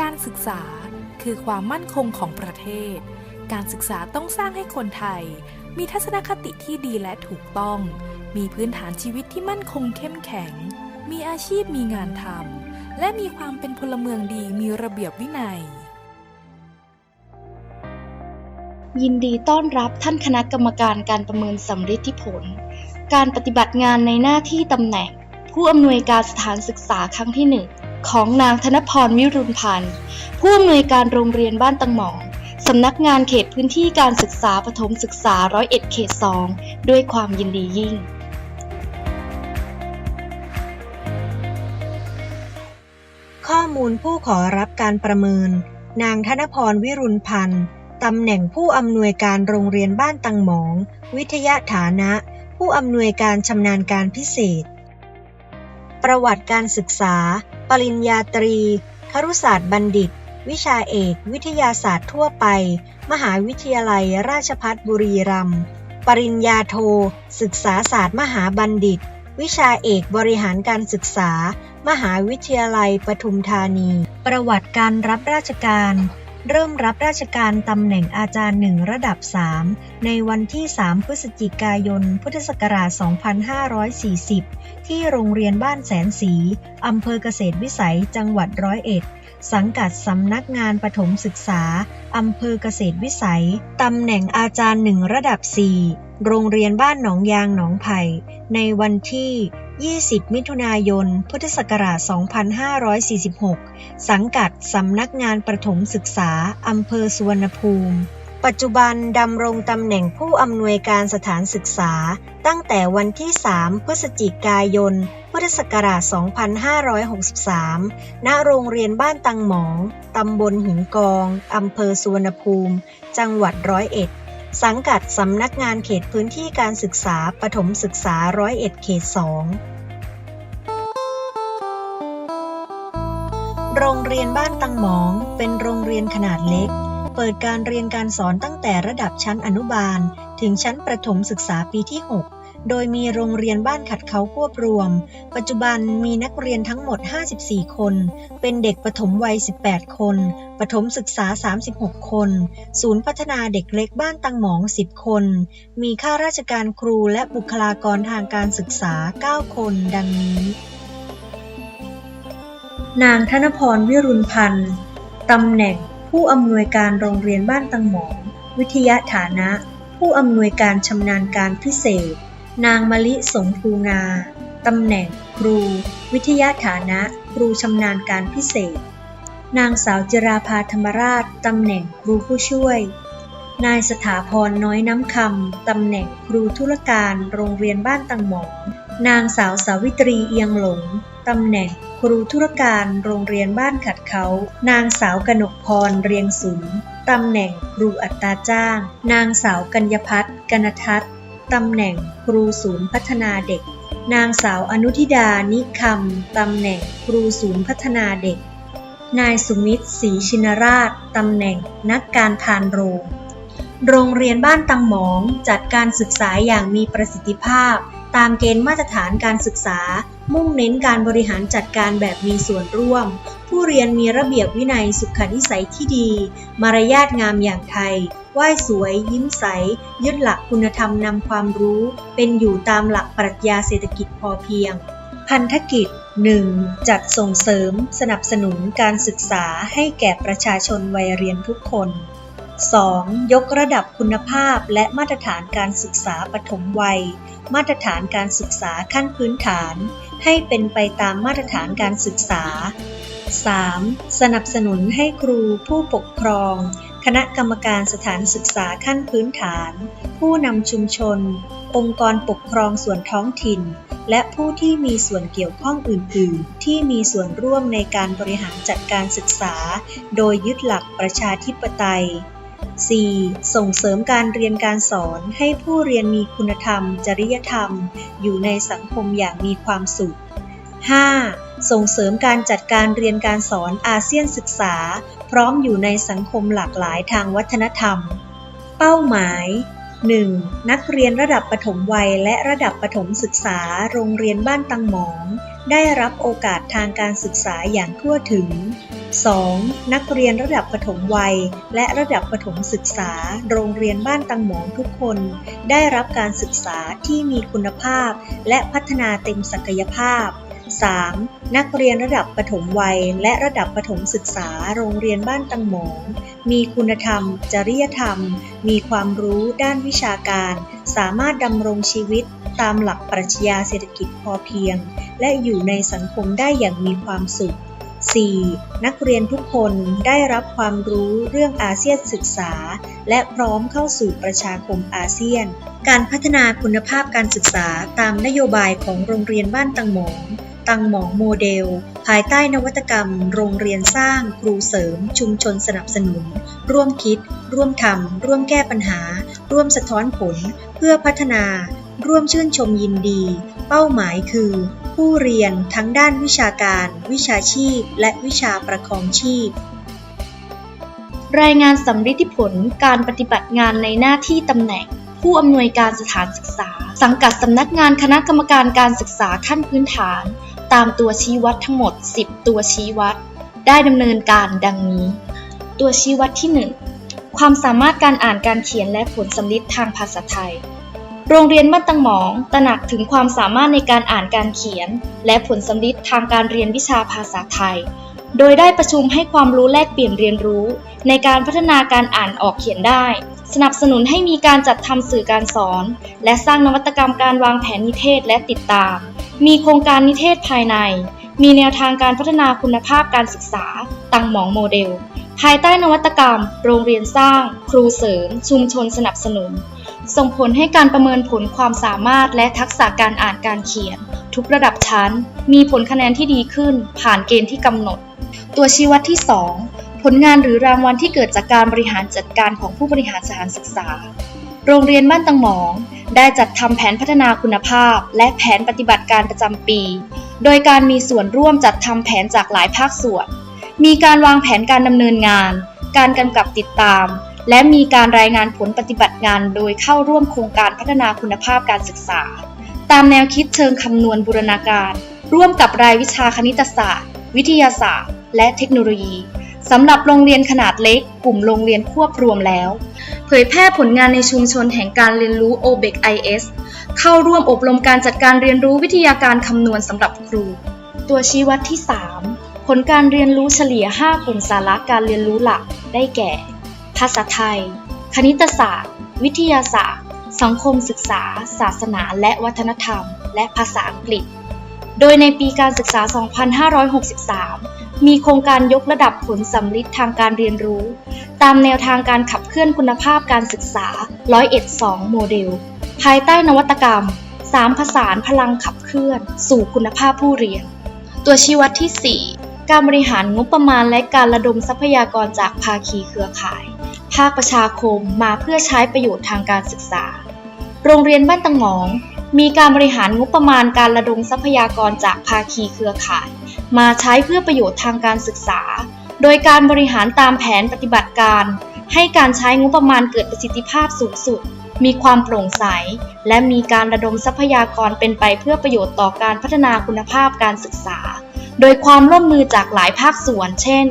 การศึกษาคือความมั่นคงของประเทศ การศึกษาต้องสร้างให้คนไทย มีทัศนคติที่ดีและถูกต้อง มีพื้นฐานชีวิตที่มั่นคงเข้มแข็ง มีอาชีพมีงานทำ และมีความเป็นพลเมืองดีมีระเบียบวินัย ยินดีต้อนรับท่านคณะกรรมการการประเมินสำฤทธิผล การปฏิบัติงานในหน้าที่ตำแหน่ง ผู้อำนวยการสถานศึกษาครั้งที่หนึ่ง ของนางธนพรวิรุณพันธ์ผู้อำนวยการโรงเรียนบ้านตังหมองสำนักงานเขตพื้นที่การศึกษาปฐมศึกษาร้อยเอ็ดเขตสองด้วยความยินดียิ่งข้อมูลผู้ขอรับการประเมิน นางธนพรวิรุณพันธ์ตำแหน่งผู้อำนวยการโรงเรียนบ้านตังหมอง วิทยาฐานะ ผู้อำนวยการชำนาญการพิเศษ ประวัติการศึกษา ปริญญาตรี ครุศาสตร์บัณฑิต วิชาเอก วิทยาศาสตร์ทั่วไป มหาวิทยาลัยราชภัฏบุรีรัมย์ ปริญญาโท ศึกษาศาสตร์มหาบัณฑิต วิชาเอกบริหารการศึกษา มหาวิทยาลัยปทุมธานี ประวัติการรับราชการ เริ่มรับราชการตำแหน่งอาจารย์หนึ่งระดับ 3 ในวันที่ 3 พฤศจิกายน พุทธศักราช 2540 ที่โรงเรียนบ้านแสนสี อำเภอเกษตรวิสัย จังหวัดร้อยเอ็ด สังกัดสำนักงานปฐมศึกษา อำเภอเกษตรวิสัย ตำแหน่งอาจารย์หนึ่งระดับ 4 โรงเรียนบ้านหนองยางหนองไผ่ ในวันที่ 20 มิถุนายน พุทธศักราช 2546 สังกัดสำนักงานประถมศึกษา อำเภอสุวรรณภูมิ ปัจจุบันดำรงตำแหน่งผู้อำนวยการสถานศึกษา ตั้งแต่วันที่ 3 พฤศจิกายน พุทธศักราช 2563 ณ โรงเรียนบ้านตังหมอง ตำบลหินกอง อำเภอสุวรรณภูมิ จังหวัดร้อยเอ็ด สังกัดสำนักงานเขตพื้นที่การศึกษาปฐมศึกษาร้อยเอ็ดเขต2โรงเรียนบ้านตังหมองเป็นโรงเรียนขนาดเล็ก เปิดการเรียนการสอนตั้งแต่ระดับชั้นอนุบาล ถึงชั้นประถมศึกษาปีที่ 6 โดยมีโรงเรียนบ้านขัดเขาควบรวม ปัจจุบันมีนักเรียนทั้งหมด 54 คน เป็นเด็กประถมวัย 18 คน ประถมศึกษา 36 คน ศูนย์พัฒนาเด็กเล็กบ้านตังหมอง 10 คน มีข้าราชการครูและบุคลากรทางการศึกษา 9 คน ดังนี้ นางธนพรวิรุณพันธ์ตำแหน่งผู้อำนวยการโรงเรียนบ้านตังหมอง วิทยาฐานะ ผู้อำนวยการชำนาญการพิเศษ นางมะลิสงภูงาตำแหน่งครู วิทยาฐานะ ครูชำนาญการพิเศษ นางสาวจิราภาธรรมราช ตำแหน่งครูผู้ช่วย นายสถาพรน้อยน้ำคำ ตำแหน่งครูธุรการโรงเรียนบ้านตังหมองนางสาวสาวิตรีเอียงหลง ตำแหน่งครูธุรการโรงเรียนบ้านขัดเขา นางสาวกนกพรเรียงสุนตำแหน่งครูอัตราจ้าง นางสาวกัญญพัฒน์กนทัศน์ตำแหน่งครูศูนย์พัฒนาเด็ก นางสาวอนุทิดานิคำ ตำแหน่งครูศูนย์พัฒนาเด็ก นายสุมิตรศรีชินราช ตำแหน่งนักการทานโรง โรงเรียนบ้านตังหมองจัดการศึกษาอย่างมีประสิทธิภาพ ตามเกณฑ์มาตรฐานการศึกษา มุ่งเน้นการบริหารจัดการแบบมีส่วนร่วม ผู้เรียนมีระเบียบวินัยสุขนิสัยที่ดี มารยาทงามอย่างไทยไหว้สวย ยิ้มใส ยึดหลักคุณธรรมนำความรู้ เป็นอยู่ตามหลักปรัชญาเศรษฐกิจพอเพียง พันธกิจ 1. จัดส่งเสริมสนับสนุนการศึกษาให้แก่ประชาชนวัยเรียนทุกคน 2. ยกระดับคุณภาพและมาตรฐานการศึกษาปฐมวัย มาตรฐานการศึกษาขั้นพื้นฐาน ให้เป็นไปตามมาตรฐานการศึกษา 3. สนับสนุนให้ครูผู้ปกครอง คณะกรรมการสถานศึกษาขั้นพื้นฐาน ผู้นำชุมชน องค์กรปกครองส่วนท้องถิ่น และผู้ที่มีส่วนเกี่ยวข้องอื่น ๆ ที่มีส่วนร่วมในการบริหารจัดการศึกษา โดยยึดหลักประชาธิปไตย 4. ส่งเสริมการเรียนการสอนให้ผู้เรียนมีคุณธรรม จริยธรรม อยู่ในสังคมอย่างมีความสุข 5. ส่งเสริมการจัดการเรียนการสอนอาเซียนศึกษา พร้อมอยู่ในสังคมหลากหลายทางวัฒนธรรม เป้าหมาย 1. นักเรียนระดับประถมวัยและระดับประถมศึกษาโรงเรียนบ้านตังหมอง ได้รับโอกาสทางการศึกษาอย่างทั่วถึง 2. นักเรียนระดับประถมวัย และระดับประถมศึกษา โรงเรียนบ้านตังหมองทุกคน ได้รับการศึกษาที่มีคุณภาพ และพัฒนาเต็มศักยภาพ 3. นักเรียนระดับประถมวัย และระดับประถมศึกษา โรงเรียนบ้านตังหมอง มีคุณธรรม จริยธรรม มีความรู้ด้านวิชาการ สามารถดำรงชีวิตตามหลักปรัชญาเศรษฐกิจพอเพียง และอยู่ในสังคมได้อย่างมีความสุข 4. นักเรียนทุกคนได้รับความรู้เรื่องอาเซียนศึกษา และพร้อมเข้าสู่ประชาคมอาเซียน การพัฒนาคุณภาพการศึกษาตามนโยบายของโรงเรียนบ้านตังหมอง ตังหมองโมเดล ภายใต้นวัตกรรม โรงเรียนสร้าง ครูเสริม ชุมชนสนับสนุน ร่วมคิด ร่วมทำร่วมแก้ปัญหา ร่วมสะท้อนผล เพื่อพัฒนา ร่วมชื่นชมยินดี เป้าหมายคือ ผู้เรียนทั้งด้านวิชาการ วิชาชีพ และวิชาประคองชีพรายงานสำริดผลการปฏิบัติงานในหน้าที่ตำแหน่ง ผู้อำนวยการสถานศึกษา สังกัดสำนักงานคณะกรรมการการศึกษาขั้นพื้นฐาน ตามตัวชี้วัดทั้งหมด 10 ตัวชี้วัด ได้ดำเนินการดังนี้ ตัวชี้วัดที่ 1 ความสามารถการอ่านการเขียนและผลสำลิดทางภาษาไทย โรงเรียนบ้านตังหมอง ตระหนักถึงความสามารถในการอ่านการเขียน และผลสำลิดทางการเรียนวิชาภาษาไทย โดยได้ประชุมให้ความรู้แลกเปลี่ยนเรียนรู้ ในการพัฒนาการอ่านออกเขียนได้สนับสนุนให้มีการจัดทำสื่อการสอน และสร้างนวัตกรรมการวางแผนนิเทศและติดตาม มีโครงการนิเทศภายใน มีแนวทางการพัฒนาคุณภาพการศึกษา ตังหมองโมเดล ภายใต้นวัตกรรม โรงเรียนสร้าง ครูเสริม ชุมชนสนับสนุน ส่งผลให้การประเมินผลความสามารถและทักษะการอ่านการเขียน ทุกระดับชั้น มีผลคะแนนที่ดีขึ้น ผ่านเกณฑ์ที่กำหนด ตัวชี้วัดที่ 2 ผลงานหรือรางวัลที่เกิดจากการบริหารจัดการของผู้บริหารสถานศึกษา โรงเรียนบ้านตังหมอง ได้จัดทำแผนพัฒนาคุณภาพ และแผนปฏิบัติการประจำปี โดยการมีส่วนร่วมจัดทำแผนจากหลายภาคส่วน มีการวางแผนการดำเนินงาน การกำกับติดตาม และมีการรายงานผลปฏิบัติงานโดยเข้าร่วมโครงการพัฒนาคุณภาพการศึกษา ตามแนวคิดเชิงคำนวณบูรณาการ ร่วมกับรายวิชาคณิตศาสตร์ วิทยาศาสตร์ และเทคโนโลยี สำหรับโรงเรียนขนาดเล็ก กลุ่มโรงเรียนควบรวมแล้ว เผยแพร่ผลงานในชุมชนแห่งการเรียนรู้ OBEC IS เข้าร่วมอบรมการจัดการเรียนรู้วิทยาการคำนวณสำหรับครู ตัวชี้วัดที่ 3 ผลการเรียนรู้เฉลี่ย 5 กลุ่มสาระการเรียนรู้หลัก ได้แก่ ภาษาไทย คณิตศาสตร์ วิทยาศาสตร์ สังคมศึกษา ศาสนา และวัฒนธรรม และภาษาอังกฤษ โดยในปีการศึกษา 2563 มีโครงการยกระดับผลสำลิดทางการเรียนรู้ ตามแนวทางการขับเคลื่อนคุณภาพการศึกษา 101-2 โมเดล ภายใต้นวัตกรรม 3 ผสานพลังขับเคลื่อน สู่คุณภาพผู้เรียน ตัวชี้วัดที่ 4 การบริหารงบประมาณและการระดมทรัพยากรจากภาคีเครือข่าย ภาคประชาคมมาเพื่อใช้ประโยชน์ทางการศึกษา โรงเรียนบ้านตังหงมีการบริหารงบประมาณการระดมทรัพยากรจากภาคีเครือข่าย มาใช้เพื่อประโยชน์ทางการศึกษา โดยการบริหารตามแผนปฏิบัติการ ให้การใช้งบประมาณเกิดประสิทธิภาพสูงสุด มีความโปร่งใส และมีการระดมทรัพยากรเป็นไปเพื่อประโยชน์ต่อการพัฒนาคุณภาพการศึกษา โดยความร่วมมือจากหลายภาคส่วน เช่น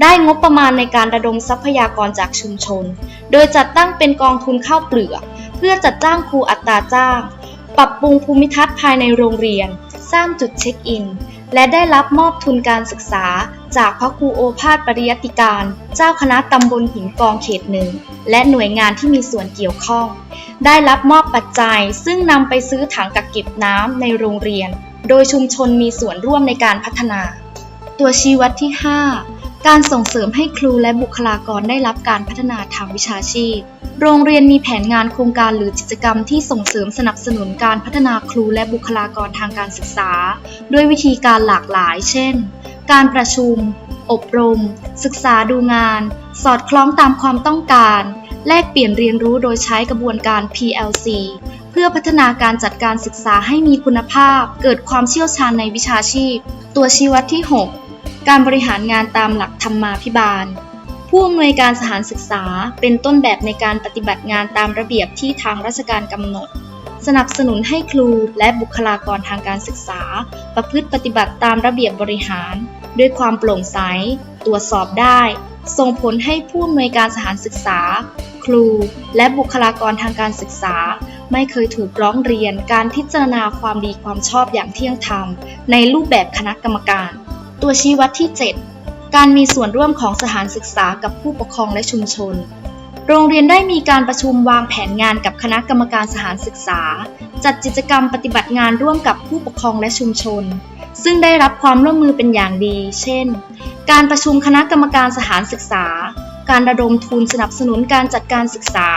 ได้งบประมาณในการระดมทรัพยากรจากชุมชน โดยจัดตั้งเป็นกองทุนข้าวเปลือก เพื่อจัดจ้างครูอัตราจ้าง ปรับปรุงภูมิทัศน์ภายในโรงเรียน สร้างจุดเช็คอิน และได้รับมอบทุนการศึกษา จากพระครูโอภาสปริยติการ เจ้าคณะตำบลหินกองเขตหนึ่ง และหน่วยงานที่มีส่วนเกี่ยวข้อง ได้รับมอบปัจจัย ซึ่งนำไปซื้อถังกักเก็บน้ำในโรงเรียน โดยชุมชนมีส่วนร่วมในการพัฒนา ตัวชี้วัดที่ 5 การส่งเสริมให้ครูและบุคลากรได้รับการพัฒนาทางวิชาชีพ โรงเรียนมีแผนงานโครงการหรือกิจกรรมที่ส่งเสริมสนับสนุนการพัฒนาครูและบุคลากรทางการศึกษา ด้วยวิธีการหลากหลาย เช่น การประชุม อบรม ศึกษาดูงาน สอดคล้องตามความต้องการ แลกเปลี่ยนเรียนรู้โดยใช้กระบวนการ PLC เพื่อพัฒนาการจัดการศึกษาให้มีคุณภาพ เกิดความเชี่ยวชาญในวิชาชีพ ตัวชี้วัดที่ 6 การบริหารงานตามหลักธรรมาภิบาล ผู้อำนวยการสถานศึกษาเป็นต้นแบบในการปฏิบัติงานตามระเบียบที่ทางราชการกำหนด สนับสนุนให้ครูและบุคลากรทางการศึกษา ประพฤติปฏิบัติตามระเบียบบริหาร ด้วยความโปร่งใส ตรวจสอบได้ ส่งผลให้ผู้อำนวยการสถานศึกษา ครู และบุคลากรทางการศึกษา ไม่เคยถูกร้องเรียนการพิจารณาความดีความชอบอย่างเที่ยงธรรม ในรูปแบบคณะกรรมการ ตัวชี้วัดที่ 7 การมีส่วนร่วมของสถานศึกษากับผู้ปกครองและชุมชน โรงเรียนได้มีการประชุมวางแผนงานกับคณะกรรมการสถานศึกษา จัดกิจกรรมปฏิบัติงานร่วมกับผู้ปกครองและชุมชน ซึ่งได้รับความร่วมมือเป็นอย่างดี เช่น การประชุมคณะกรรมการสถานศึกษา การระดมทุนสนับสนุนการจัดการศึกษา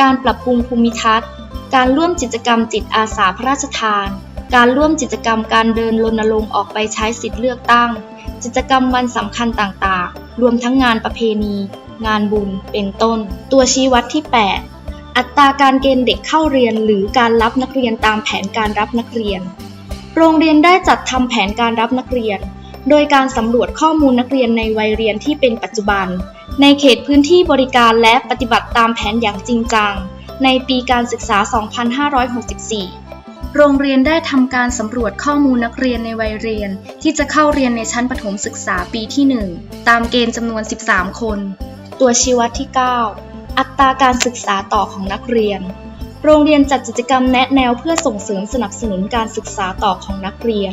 การปรับปรุงภูมิทัศน์ การร่วมกิจกรรมจิตอาสาพระราชทาน การร่วมกิจกรรมการเดินรณรงค์ออกไปใช้สิทธิเลือกตั้ง กิจกรรมวันสำคัญต่างๆ รวมทั้งงานประเพณี งานบุญ เป็นต้น ตัวชี้วัดที่ 8 อัตราการเกณฑ์เด็กเข้าเรียนหรือการรับนักเรียนตามแผนการรับนักเรียน โรงเรียนได้จัดทำแผนการรับนักเรียน โดยการสำรวจข้อมูลนักเรียนในวัยเรียนที่เป็นปัจจุบัน ในเขตพื้นที่บริการและปฏิบัติตามแผนอย่างจริงจัง ในปีการศึกษา 2564 โรงเรียนได้ทำการสำรวจข้อมูลนักเรียนในวัยเรียน ที่จะเข้าเรียนในชั้นประถมศึกษาปีที่ 1 ตามเกณฑ์จำนวน 13 คน ตัวชี้วัดที่ 9 อัตราการศึกษาต่อของนักเรียน โรงเรียนจัดกิจกรรมแนะแนวเพื่อส่งเสริมสนับสนุนการศึกษาต่อของนักเรียน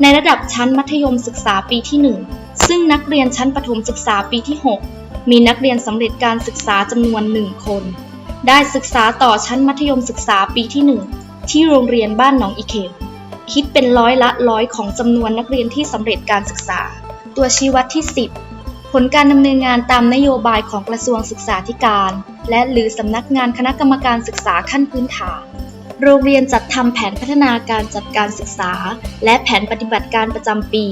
ในระดับชั้นมัธยมศึกษาปีที่ 1 ซึ่งนักเรียนชั้นประถมศึกษาปีที่ 6 มีนักเรียนสำเร็จการศึกษาจำนวน 1 คน ได้ศึกษาต่อชั้นมัธยมศึกษาปีที่ 1 ที่โรงเรียนบ้านหนองอีเข็มคิดเป็นร้อยละร้อยของจำนวนนักเรียนที่สำเร็จการศึกษา ตัวชี้วัดที่ 10 ผลการดำเนินงานตามนโยบายของกระทรวงศึกษาธิการ และหรือสำนักงานคณะกรรมการศึกษาขั้นพื้นฐาน โรงเรียนจัดทำแผนพัฒนาการจัดการศึกษา และแผนปฏิบัติการประจำปี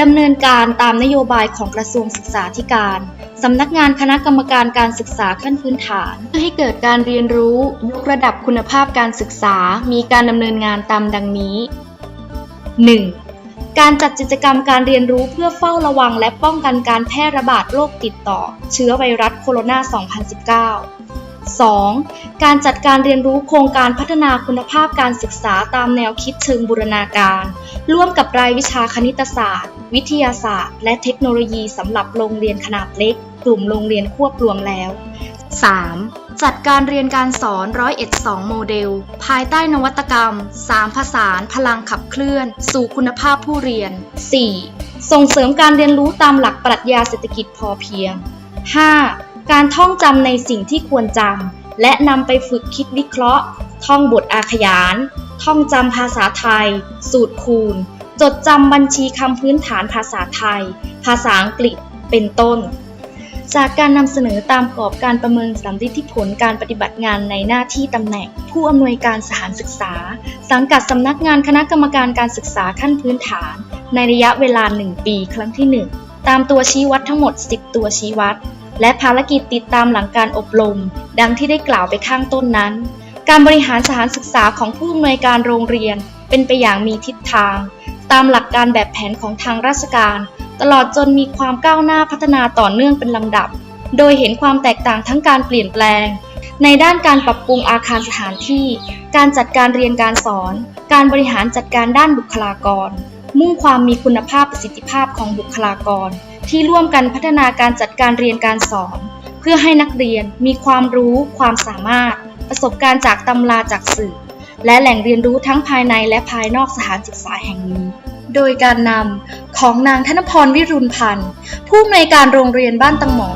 ดำเนินการตามนโยบายของกระทรวงศึกษาธิการสำนักงานคณะกรรมการการศึกษาขั้นพื้นฐาน เพื่อให้เกิดการเรียนรู้ยกระดับคุณภาพการศึกษา มีการดำเนินงานตามดังนี้ 1. การจัดกิจกรรมการเรียนรู้เพื่อเฝ้าระวังและป้องกันการแพร่ระบาดโรคติดต่อ เชื้อไวรัสโคโรนา 2019 2. การจัดการเรียนรู้โครงการพัฒนาคุณภาพการศึกษาตามแนวคิดเชิงบูรณาการ ร่วมกับรายวิชาคณิตศาสตร์ วิทยาศาสตร์ และเทคโนโลยีสำหรับโรงเรียนขนาดเล็ก กลุ่มโรงเรียนควบรวมแล้ว 3. จัดการเรียนการสอนร้อยเอ็ดสองโมเดล ภายใต้นวัตกรรม 3 ผสานพลังขับเคลื่อน สู่คุณภาพผู้เรียน 4. ส่งเสริมการเรียนรู้ตามหลักปรัชญาเศรษฐกิจพอเพียง 5. การท่องจำในสิ่งที่ควรจำและนำไปฝึกคิดวิเคราะห์ ท่องบทอาขยาน ท่องจำภาษาไทย สูตรคูณ จดจำบัญชีคำพื้นฐานภาษาไทย ภาษาอังกฤษ เป็นต้น จากการนำเสนอตามกรอบการประเมินสำลิดผลการปฏิบัติงานในหน้าที่ตำแหน่ง ผู้อำนวยการสถานศึกษา สังกัดสำนักงานคณะกรรมการการศึกษาขั้นพื้นฐาน ในระยะเวลา 1 ปี ครั้งที่ 1 ตามตัวชี้วัดทั้งหมด 10 ตัวชี้วัด และภารกิจติดตามหลังการอบรม ดังที่ได้กล่าวไปข้างต้นนั้น การบริหารสถานศึกษาของผู้อำนวยการโรงเรียนเป็นไปอย่างมีทิศทาง ตามหลักการแบบแผนของทางราชการ ตลอดจนมีความก้าวหน้าพัฒนาต่อเนื่องเป็นลำดับ โดยเห็นความแตกต่างทั้งการเปลี่ยนแปลง ในด้านการปรับปรุงอาคารสถานที่ การจัดการเรียนการสอน การบริหารจัดการด้านบุคลากร มุ่งความมีคุณภาพประสิทธิภาพของบุคลากร ที่ร่วมกันพัฒนาการจัดการเรียนการสอน เพื่อให้นักเรียนมีความรู้ความสามารถ ประสบการณ์จากตำราจากสื่อ และแหล่งเรียนรู้ทั้งภายในและภายนอกสถานศึกษาแห่งนี้ โดยการนำของนางธนพรวิรุณพันธ์ ผู้อำนวยการโรงเรียนบ้านตังหมอ